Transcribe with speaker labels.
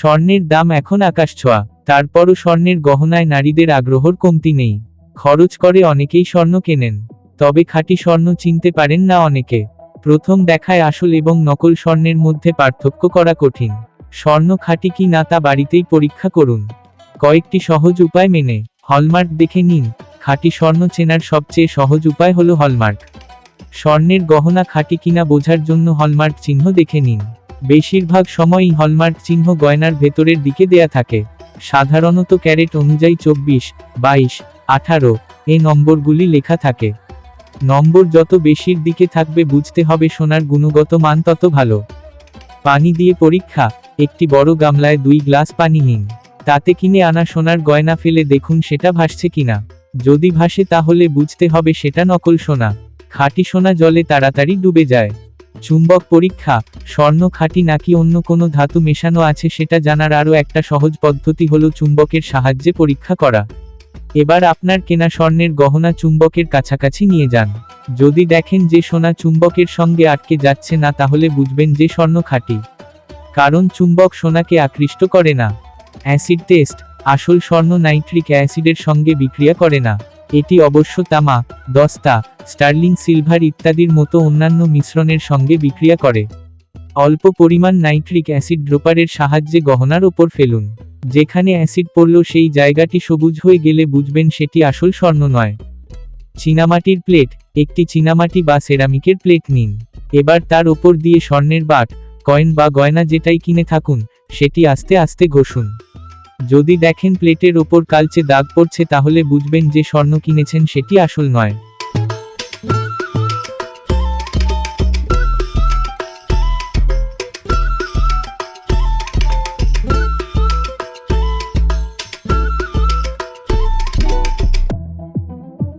Speaker 1: স্বর্ণের দাম এখন আকাশ ছোঁয়া, তারপরও স্বর্ণের গহনায় নারীদের আগ্রহর কমতি নেই। খরচ করে অনেকেই স্বর্ণ কেনেন, তবে খাঁটি স্বর্ণ চিনতে পারেন না অনেকে। প্রথম দেখায় আসল এবং নকল স্বর্ণের মধ্যে পার্থক্য করা কঠিন। স্বর্ণ খাঁটি কি না তা বাড়িতেই পরীক্ষা করুন। কয়েকটি সহজ উপায় মেনে হলমার্ক দেখে নিন। খাঁটি স্বর্ণ চেনার সবচেয়ে সহজ উপায় হলো হলমার্ক। স্বর্ণের গহনা খাঁটি কিনা বোঝার জন্য হলমার্ক চিহ্ন দেখে নিন। বেশিরভাগ সময়ই হলমার্ক চিহ্ন গয়নার ভেতরের দিকে দেয়া থাকে। সাধারণত ক্যারেট অনুযায়ী চব্বিশ, বাইশ, আঠারো এ নম্বরগুলি লেখা থাকে। নম্বর যত বেশির দিকে থাকবে বুঝতে হবে সোনার গুণগত মান তত ভালো। পানি দিয়ে পরীক্ষা, একটি বড় গামলায় দুই গ্লাস পানি নিন। তাতে কিনে আনা সোনার গয়না ফেলে দেখুন সেটা ভাসছে কিনা। যদি ভাসে তাহলে বুঝতে হবে সেটা নকল সোনা। খাঁটি সোনা জলে তাড়াতাড়ি ডুবে যায়। চুম্বক পরীক্ষা, স্বর্ণ খাঁটি নাকি অন্য কোনো ধাতু মেশানো আছে সেটা জানার আরও একটা সহজ পদ্ধতি হলো চুম্বকের সাহায্যে পরীক্ষা করা। এবার আপনার কেনা স্বর্ণের গহনা চুম্বকের কাছাকাছি নিয়ে যান। যদি দেখেন যে সোনা চুম্বকের সঙ্গে আটকে যাচ্ছে না তাহলে বুঝবেন যে স্বর্ণ খাঁটি। কারণ চুম্বক সোনাকে আকৃষ্ট করে না। অ্যাসিড টেস্ট, আসল স্বর্ণ নাইট্রিক অ্যাসিডের সঙ্গে বিক্রিয়া করে না। এটি অবশ্য তামা, দস্তা, স্টার্লিং, সিলভার ইত্যাদির মতো অন্যান্য মিশ্রণের সঙ্গে বিক্রিয়া করে। অল্প পরিমাণ নাইট্রিক অ্যাসিড ড্রোপারের সাহায্যে গহনার ওপর ফেলুন, যেখানে অ্যাসিড পড়ল সেই জায়গাটি সবুজ হয়ে গেলে বুঝবেন সেটি আসল স্বর্ণ নয়। চীনামাটির প্লেট, একটি চীনামাটি বা সেরামিকের প্লেট নিন। এবার তার ওপর দিয়ে স্বর্ণের বাট, কয়েন বা গয়না যেটাই কিনে থাকুন, সেটি আস্তে আস্তে ঘষুন। যদি দেখেন প্লেটের ওপর কালচে দাগ পড়ছে তাহলে বুঝবেন যে স্বর্ণ কিনেছেন সেটি আসল নয়।